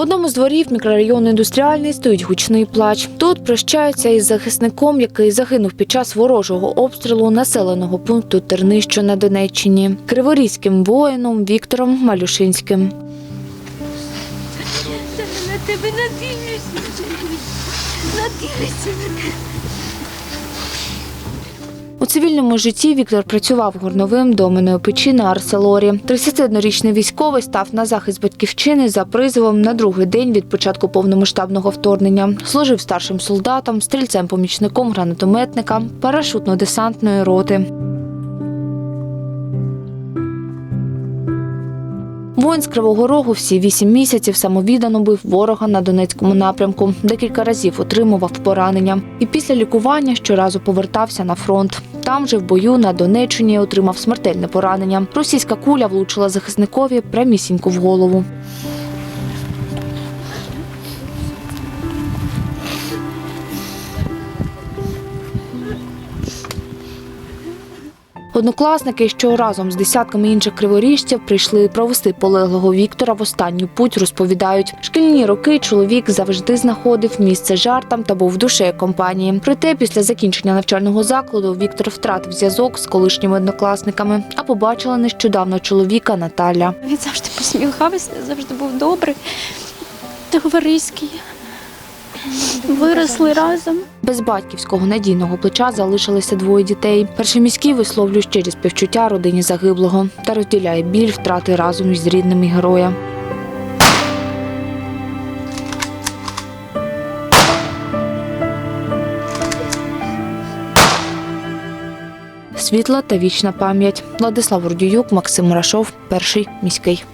Одному з дворів мікрорайону індустріальний стоїть гучний плач. Тут прощаються із захисником, який загинув під час ворожого обстрілу населеного пункту Тернища на Донеччині, криворізьким воїном Віктором Малюшинським. на тебе надивлюся. Надивлюся. У цивільному житті Віктор працював горновим доменою печі на Арселорі. 31-річний військовий став на захист батьківщини за призовом на другий день від початку повномасштабного вторгнення. Служив старшим солдатом, стрільцем-помічником гранатометника, парашутно-десантної роти. Воїн з Кривого Рогу всі вісім місяців самовіддано бив ворога на Донецькому напрямку. Декілька разів отримував поранення. І після лікування щоразу повертався на фронт. Там же в бою на Донеччині отримав смертельне поранення. Російська куля влучила захисникові прямісінько в голову. Однокласники, що разом з десятками інших криворіжців прийшли провести полеглого Віктора в останню путь, розповідають, шкільні роки чоловік завжди знаходив місце жартам та був душею компанії. Проте після закінчення навчального закладу Віктор втратив зв'язок з колишніми однокласниками, а побачила нещодавно чоловіка Наталя. Він завжди посміхався, завжди був добрий, товариський. Виросли разом. Без батьківського надійного плеча залишилися двоє дітей. Перший міський висловлює щирі співчуття родині загиблого та розділяє біль втрати разом із рідними героя. Світла та вічна пам'ять. Владислав Гордіюк, Максим Мурашов, перший міський.